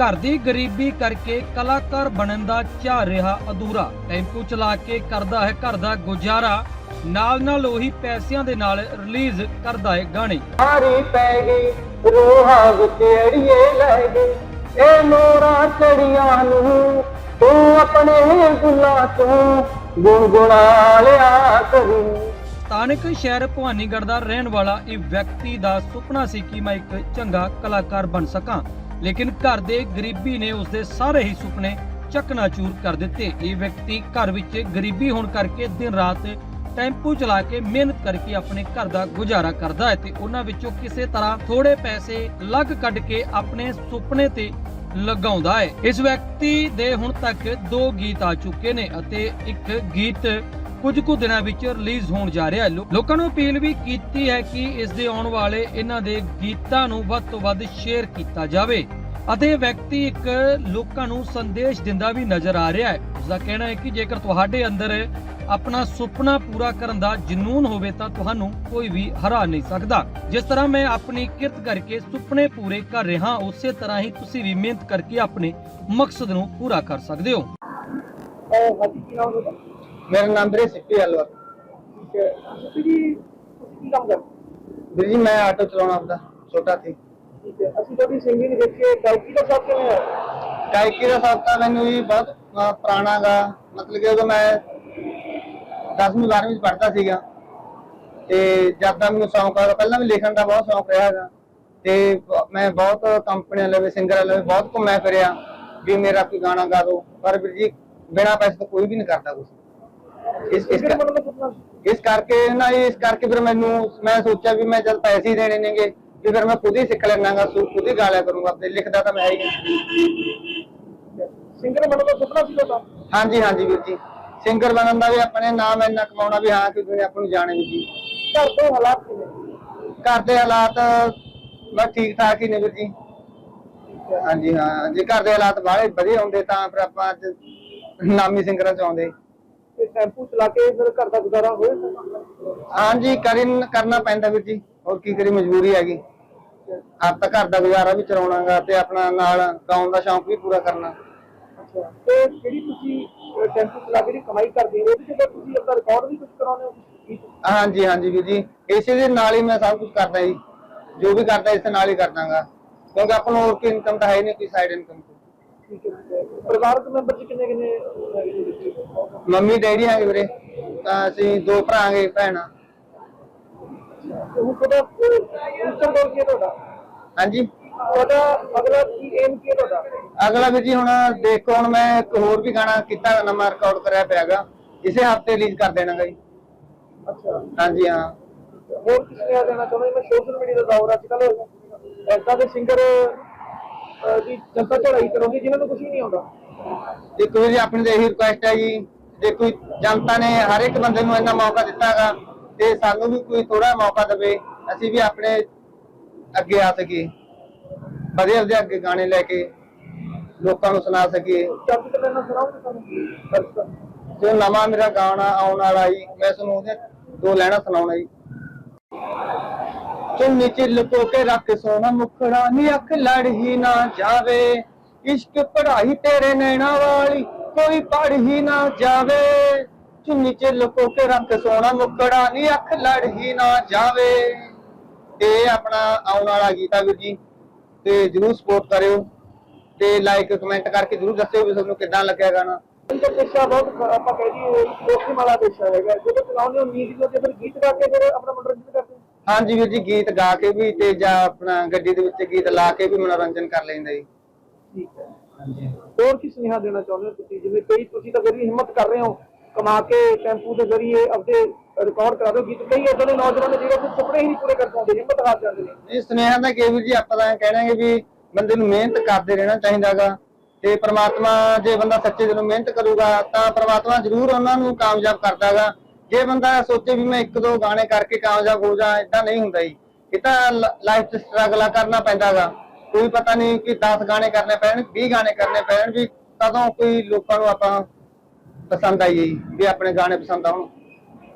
ਘਰ ਦੀ ਗਰੀਬੀ ਕਰਕੇ ਕਲਾਕਾਰ ਬਣਨ ਦਾ ਚਾਹ ਰਿਹਾ ਅਧੂਰਾ। ਟੈਂਪੂ ਚਲਾ ਕੇ ਕਰਦਾ ਹੈ ਘਰ ਦਾ ਗੁਜ਼ਾਰਾ। ਨਾਲ ਨਾਲ ਉਹੀ ਪੈਸਿਆਂ ਦੇ ਨਾਲ ਰਿਲੀਜ਼ ਕਰਦਾ ਹੈ ਗਾਣੇ। ਹਾਰੀ ਪੈ ਗਈ ਰੋਹਾ ਵਿੱਚ ਅੜੀਏ ਲੈ ਗਈ। ਇਹ ਮੋਰਾ ਚੜੀਆਂ ਨੂੰ ਤੂੰ ਆਪਣੇ ਗੁਲਾ ਤੋਂ ਗੁਣਗੁਣਾ ਲਿਆ ਕਰੀ। ਸਥਾਨਕ ਸ਼ਹਿਰ ਭਵਾਨੀਗੜ੍ਹ ਦਾ ਰਹਿਣ ਵਾਲਾ ਇਹ ਵਿਅਕਤੀ ਦਾ ਸੁਪਨਾ ਸੀ ਕਿ ਮੈਂ ਇੱਕ ਚੰਗਾ ਕਲਾਕਾਰ ਬਣ ਸਕਾਂ। ਲੇਕਿਨ ਘਰ ਦੇ ਗਰੀਬੀ ਨੇ ਉਸਦੇ ਸਾਰੇ ਹੀ ਸੁਪਨੇ ਚਕਨਾਚੂਰ ਕਰ ਦਿੱਤੇ। ਇਹ ਵਿਅਕਤੀ ਘਰ ਵਿੱਚ ਗਰੀਬੀ ਹੋਣ ਕਰਕੇ ਦਿਨ ਰਾਤ ਟੈਂਪੂ ਚਲਾ ਕੇ ਮਿਹਨਤ ਕਰਕੇ ਆਪਣੇ ਘਰ ਦਾ ਗੁਜ਼ਾਰਾ ਕਰਦਾ ਹੈ ਤੇ ਉਹਨਾਂ ਵਿੱਚੋਂ ਕਿਸੇ ਤਰ੍ਹਾਂ ਥੋੜੇ ਪੈਸੇ ਲੱਗ ਕੱਢ ਕੇ ਆਪਣੇ ਸੁਪਨੇ ਤੇ ਲਗਾਉਂਦਾ ਹੈ। ਇਸ ਵਿਅਕਤੀ ਦੇ ਹੁਣ ਤੱਕ ਦੋ ਗੀਤ ਆ ਚੁੱਕੇ ਨੇ ਅਤੇ ਇੱਕ ਗੀਤ ਕੁਝ ਕੁ ਦਿਨਾਂ ਵਿੱਚ ਰਿਲੀਜ਼ ਹੋਣ ਜਾ ਰਿਹਾ ਹੈ। ਲੋਕਾਂ ਨੂੰ ਅਪੀਲ ਵੀ ਕੀਤੀ ਹੈ ਕਿ ਇਸ ਦੇ ਆਉਣ ਵਾਲੇ ਇਹਨਾਂ ਦੇ ਗੀਤਾਂ ਨੂੰ ਵੱਧ ਤੋਂ ਵੱਧ ਸ਼ੇਅਰ ਕੀਤਾ ਜਾਵੇ। ਅਤੇ ਇਹ ਵਿਅਕਤੀ ਇੱਕ ਲੋਕਾਂ ਨੂੰ ਸੰਦੇਸ਼ ਦਿੰਦਾ ਵੀ ਨਜ਼ਰ ਆ ਰਿਹਾ ਹੈ। ਉਸ ਦਾ ਕਹਿਣਾ ਹੈ ਕਿ ਜੇਕਰ ਤੁਹਾਡੇ ਅੰਦਰ ਆਪਣਾ ਸੁਪਨਾ ਪੂਰਾ ਕਰਨ ਦਾ ਜਨੂਨ ਹੋਵੇ ਤਾਂ ਤੁਹਾਨੂੰ ਕੋਈ ਵੀ ਹਰਾ ਨਹੀਂ ਸਕਦਾ। ਜਿਸ ਤਰ੍ਹਾਂ ਮੈਂ ਆਪਣੀ ਕਿਰਤ ਕਰਕੇ ਸੁਪਨੇ ਪੂਰੇ ਕਰ ਰਿਹਾ ਉਸੇ ਤਰ੍ਹਾਂ ਹੀ ਤੁਸੀਂ ਵੀ ਮਿਹਨਤ ਕਰਕੇ ਆਪਣੇ ਮਕਸਦ ਨੂੰ ਪੂਰਾ ਕਰ ਸਕਦੇ ਹੋ। ਮੇਰਾ ਨਾਮ ਵੀਰੇ ਸਿੱਪੀ ਹਲਵਾ। ਠੀਕ ਹੈ ਤੁਸੀਂ ਜੀ ਤੁਸੀਂ ਕੀ ਕੰਮ ਕਰਦੇ? ਵੀਰ ਜੀ ਮੈਂ ਆਟੋ ਚਲਾਉਣਾ ਆਪਦਾ ਛੋਟਾ ਸੀ। ਠੀਕ ਹੈ ਅਸੀਂ ਤੁਹਾਡੀ ਸਿੰਗਿੰਗ ਦੇਖ ਕੇ ਗਾਇਕੀ ਦਾ ਸ਼ੌਕ ਕਿਵੇਂ ਹੈ? ਗਾਇਕੀ ਦਾ ਸ਼ੌਕ ਤਾਂ ਮੈਨੂੰ ਵੀ ਬਹੁਤ ਅਹ, ਪੁਰਾਣਾ ਗਾ। ਮਤਲਬ ਕਿ ਉਦੋਂ ਮੈਂ 10ਵੀਂ 12ਵੀਂ ਚ ਪੜ੍ਹਦਾ ਸੀਗਾ। ਤੇ ਜਦ ਦਾ ਮੈਨੂੰ ਸ਼ੌਂਕ ਆ ਪਹਿਲਾਂ ਵੀ ਲਿਖਣ ਦਾ ਬਹੁਤ ਸ਼ੌਂਕ ਰਿਹਾ ਹੈਗਾ ਤੇ ਬ- ਮੈਂ ਬਹੁਤ ਕੰਪਨੀਆਂ ਲਵੇ ਸਿੰਗਰਾਂ ਲਵੇ ਬਹੁਤ ਘੁੰਮਿਆ ਫਿਰਿਆ ਵੀ ਮੇਰਾ ਕੋਈ ਗਾਣਾ ਗਾ ਦਿਓ ਪਰ ਵੀਰ ਜੀ ਬਿਨਾਂ ਪੈਸੇ ਤੋਂ ਕੋਈ ਵੀ ਨਹੀਂ ਕਰਦਾ ਕੁਝ ਇਸ ਇਸ ਕਰ- ਇਸ ਕਰਕੇ ਨਾ ਇਸ ਕਰਕੇ ਫਿਰ ਮੈਨੂੰ ਮੈਂ ਸੋਚਿਆ ਵੀ ਮੈਂ ਜਦ ਪੈਸੇ ਹੀ ਦੇਣੇ ਨੇਗੇ। ਵੀ ਫਿਰ ਮੈਂ ਖੁਦ ਹੀ ਸਿੱਖ ਲੈਣਾਗਾ ਖੁਦ ਹੀ ਗਾ ਲਿਆ ਕਰੂੰਗਾ ਤੇ ਲਿਖਦਾ ਤਾਂ ਮੈਂ ਹੀ ਹਾਂ ਸਿੰਗਰ ਬਣਨ ਦਾ ਸੁਪਨਾ ਸੀ ਤੁਹਾਡਾ ਹਾਂਜੀ ਹਾਂਜੀ ਵੀਰ ਜੀ। ਸਿੰਗਰ ਬਣਨ ਦਾ ਵੀ ਆਪਣੇ ਨਾਮ ਇੰਨਾ ਕਮਾਉਣਾ ਵੀ ਹਾਂ ਕਿ ਦੁਨੀਆ ਆਪਾਂ ਨੂੰ ਜਾਣੇ ਵੀ ਜੀ। ਘਰ ਦੇ ਹਾਲਾਤ ਕਿਵੇਂ? ਘਰ ਦੇ ਹਾਲਾਤ ਬਸ ਠੀਕ ਠਾਕ ਹੀ ਨੇ ਵੀਰ ਜੀ। ਹਾਂਜੀ ਹਾਂ। ਜੇ ਘਰ ਦੇ ਹਾਲਾਤ ਬਾਹਲੇ ਵਧੀਆ ਹੁੰਦੇ ਤਾਂ ਫਿਰ ਆਪਾਂ ਅੱਜ ਨਾਮੀ ਸਿੰਗਰਾਂ ਚ ਆਉਂਦੇ। ਤੇ ਟੈਂਪੂ ਚਲਾ ਕੇ ਫਿਰ ਘਰ ਦਾ ਗੁਜ਼ਾਰਾ ਹੋਇਆ? ਹਾਂਜੀ ਕਰਿਨ ਕਰਨਾ ਪੈਂਦਾ ਵੀਰ ਜੀ। ਹੋਰ ਕੀ ਕਰੀ ਮਜਬੂਰੀ ਹੈਗੀ? ਆਪ ਤਾਂ ਘਰ ਦਾ ਗੁਜ਼ਾਰਾ ਵੀ ਚਲਾਉਣਾਗਾ ਤੇ ਆਪਣਾ ਨਾਲ ਗਾਉਣ ਦਾ ਸ਼ੌਂਕ ਵੀ ਪੂਰਾ ਕਰਨਾ। ਅੱਛਾ ਤੇ ਜਿਹੜੀ ਤੁਸੀਂ ਟੈਂਪੂ ਚਲਾ ਕੇ ਜਿਹੜੀ ਕਮਾਈ ਕਰਦੇ ਹੋ ਉਹਦੇ ਤੇ ਤੁਸੀਂ ਆਪਣਾ ਰਿਕਾਰਡ ਵੀ ਕੁਝ ਕਰਾਉਂਦੇ ਹੋ ਹਾਂਜੀ ਹਾਂਜੀ ਵੀਰ ਜੀ। ਇਸੇ ਦੇ ਨਾਲ ਹੀ ਮੈਂ ਸਭ ਕੁਝ ਕਰਦਾ ਜੀ। ਜੋ ਵੀ ਕਰਦਾ ਇਸ ਨਾਲ ਹੀ ਕਰਦਾਗਾ। ਕਿਉਂਕਿ ਆਪਾਂ ਨੂੰ ਹੋਰ ਕੋਈ ਇਨਕਮ ਤਾਂ ਹੈ ਨਹੀਂ ਕੋਈ ਸਾਈਡ ਇਨਕਮ ਪਰਿਵਾਰਕ ਮੈਂਬਰ ਜੀ ਕਿੰਨੇ ਕਿੰਨੇ ਮੰਮੀ ਡੈਡੀ ਹੈਗੇ ਵੀਰੇ। ਤਾਂ ਅਸੀਂ ਦੋ ਭਰਾ ਹੈਗੇ ਭੈਣਾਂ। ਉਹ ਤੁਹਾਡਾ ਫਿਊਚਰ ਗੋਲ ਕੀ ਹੈ ਤੁਹਾਡਾ? ਹਾਂਜੀ। ਤੁਹਾਡਾ ਅਗਲਾ ਕੀ ਏਮ ਕੀ ਹੈ ਤੁਹਾਡਾ? ਅਗਲਾ ਵੀ ਜੀ ਹੁਣ ਦੇਖੋ ਹੁਣ ਮੈਂ ਇੱਕ ਹੋਰ ਵੀ ਗਾਣਾ ਕੀਤਾ ਨਵਾਂ ਰਿਕਾਰਡ ਕਰਿਆ ਪਿਆਗਾ। ਇਸੇ ਹਫ਼ਤੇ ਰਿਲੀਜ਼ ਕਰ ਦੇਣਾਗਾ ਜੀ। ਅੱਛਾ। ਹਾਂਜੀ ਹਾਂ। ਹੋਰ ਕਿਸ ਨੇ ਦੇਣਾ ਚਾਹੁੰਦਾ ਮੈਂ ਸੋਸ਼ਲ ਮੀਡੀਆ ਦਾ ਦੌਰ ਅੱਜ ਕੱਲ ਐਸਾ ਦੇ ਸਿੰਗਰ ਦੀ ਜਨਤਾ ਚੜਾਈ ਕਰੋਗੇ ਜਿਨ੍ਹਾਂ ਨੂੰ ਕੁਝ ਵੀ ਨਹੀਂ ਆਉਂਦਾ। ਦੇਖੋ ਜੀ ਆਪਣੀ ਤਾਂ ਇਹੀ ਰਿਕੁਐਸਟ ਹੈ ਜੀ। ਜੇ ਕੋਈ ਜਨਤਾ ਨੇ ਹਰ ਇੱਕ ਬੰਦੇ ਨੂੰ ਇੰਨਾ ਮੌਕਾ ਦਿੱਤਾ ਹੈਗਾ ਤੇ ਸਾਨੂੰ ਵੀ ਕੋਈ ਥੋੜਾ ਮੌਕਾ ਦੇਵੇ ਅਸੀਂ ਵੀ ਆਪਣੇ ਅੱਗੇ ਆ ਸਕੀਏ। ਵਧੀਆ ਵਧੀਆ ਅੱਗੇ ਗਾਣੇ ਲੈ ਕੇ ਲੋਕਾਂ ਨੂੰ ਸੁਣਾ ਸਕੀਏ। ਜੋ ਨਵਾਂ ਮੇਰਾ ਗਾਣਾ ਆਉਣ ਵਾਲਾ ਜੀ ਮੈਂ ਤੁਹਾਨੂੰ ਉਹਦੇ ਦੋ ਲੈਣਾ ਸੁਣਾਉਣਾ ਜੀ। ਚੁੰਨੀ ਚ ਲੁਕੋ ਕੇ ਰੱਖ ਸੋਨਾ ਮੁਖੜਾ ਨੀ ਅੱਖ ਲੜ ਹੀ ਨਾ ਜਾਵੇ। ਇਸ਼ਕ ਪੜਾਈ ਤੇਰੇ ਨੈਣਾ ਵਾਲੀ ਕੋਈ ਪੜ ਹੀ ਨਾ ਜਾਵੇ। ਚੁੰਨੀ ਚ ਲੁਕੋ ਕੇ ਰੱਖ ਸੋਨਾ ਮੁਖੜਾ ਨੀ ਅੱਖ ਲੜ ਹੀ ਨਾ ਜਾਵੇ। ਤੇ ਇਹ ਆਪਣਾ ਆਉਣ ਵਾਲਾ ਗੀਤ ਆ ਵੀਰ ਜੀ ਤੇ ਜਰੂਰ ਸਪੋਰਟ ਕਰਿਓ। ਤੇ ਲਾਈਕ ਕਮੈਂਟ ਕਰਕੇ ਜਰੂਰ ਦੱਸਿਓ ਵੀ ਤੁਹਾਨੂੰ ਕਿੱਦਾਂ ਲੱਗਿਆ ਗਾਣਾ। ਪੇਸ਼ਾ ਬਹੁਤ ਆਪਾਂ ਕਹਿ ਦਈਏ ਦੋਸਤੀ ਵਾਲਾ ਪੇਸ਼ਾ ਹੈਗਾ। ਜਦੋਂ ਚਲਾਉਂਦੇ ਹੋ ਨੀਂਦ ਤੇ ਫਿਰ ਗੀਤ ਗਾ ਕੇ ਫਿਰ ਆਪਣਾ ਮਨੋਰੰਜਨ ਕਰਦੇ ਹਾਂਜੀ ਵੀਰ ਜੀ ਗੀਤ ਗਾ ਕੇ ਵੀ ਤੇ ਜਾਂ ਆਪਣਾ ਗੱਡੀ ਦੇ ਵਿੱਚ ਗੀਤ ਲਾ ਕੇ ਵੀ ਮਨੋਰੰਜਨ ਕਰ ਲੈਂਦਾ ਜੀ। ਠੀਕ ਹੈ। ਹਾਂਜੀ ਹੋਰ ਕੀ ਸੁਨੇਹਾ ਦੇਣਾ ਚਾਹੁੰਦੇ ਹੋ ਤੁਸੀਂ? ਜਿਵੇਂ ਕਈ ਤੁਸੀਂ ਤਾਂ ਫਿਰ ਵੀ ਹਿੰਮਤ ਕਰ ਰਹੇ ਹੋ ਕਮਾ ਕੇ ਟੈਂਪੂ ਦੇ ਜ਼ਰੀਏ ਆਪਣੇ ਰਿਕਾਰਡ ਕਰਾ ਦਿਓ। ਗੀਤ ਕਈ ਇਦਾਂ ਦੇ ਨੌਜਵਾਨ ਨੇ ਜਿਹੜੇ ਆਪਣੇ ਸੁਪਨੇ ਹੀ ਨਹੀਂ ਪੂਰੇ ਕਰ ਪਾਉਂਦੇ, ਹਿੰਮਤ ਹਾਰ ਜਾਂਦੇ ਨੇ। ਇਹ ਸੁਨੇਹਾ ਦਾ ਕਿ ਜੀ ਆਪਾਂ ਤਾਂ ਕਹਿਣਾਂਗੇ ਵੀ ਬੰਦੇ ਨੂੰ ਮਿਹਨਤ ਕਰਦੇ ਰਹਿਣਾ ਚਾਹੀਦਾਗਾ। ਤੇ ਪ੍ਰਮਾਤਮਾ ਜੇ ਬੰਦਾ ਸੱਚੇ ਦਿਲੋਂ ਮਿਹਨਤ ਕਰੂਗਾ, ਤਾਂ ਪ੍ਰਮਾਤਮਾ ਜ਼ਰੂਰ ਉਹਨਾਂ ਨੂੰ ਕਾਮਯਾਬ ਕਰਦਾਗਾ। ਜੇ ਬੰਦਾ ਸੋਚੇ ਵੀ ਮੈਂ ਇੱਕ ਦੋ ਗਾਣੇ ਕਰਕੇ ਕਾਮਯਾਬ ਹੋ ਜਾ ਇਦਾਂ ਨਹੀਂ ਹੁੰਦਾ ਜੀ, ਇਹ ਤਾਂ ਲਾਈਫ 'ਚ ਸਟਰਗਲ ਕਰਨਾ ਪੈਂਦਾਗਾ। ਕੋਈ ਪਤਾ ਨਹੀਂ ਕਿ 10 ਗਾਣੇ ਕਰਨੇ ਪੈਣ 20 ਗਾਣੇ ਕਰਨੇ ਪੈਣ ਵੀ ਕਦੋਂ ਕੋਈ ਲੋਕਾਂ ਨੂੰ ਆਪਾਂ ਪਸੰਦ ਆਈ ਹੈ ਜੀ, ਵੀ ਆਪਣੇ ਗਾਣੇ ਪਸੰਦ ਆਉਣ।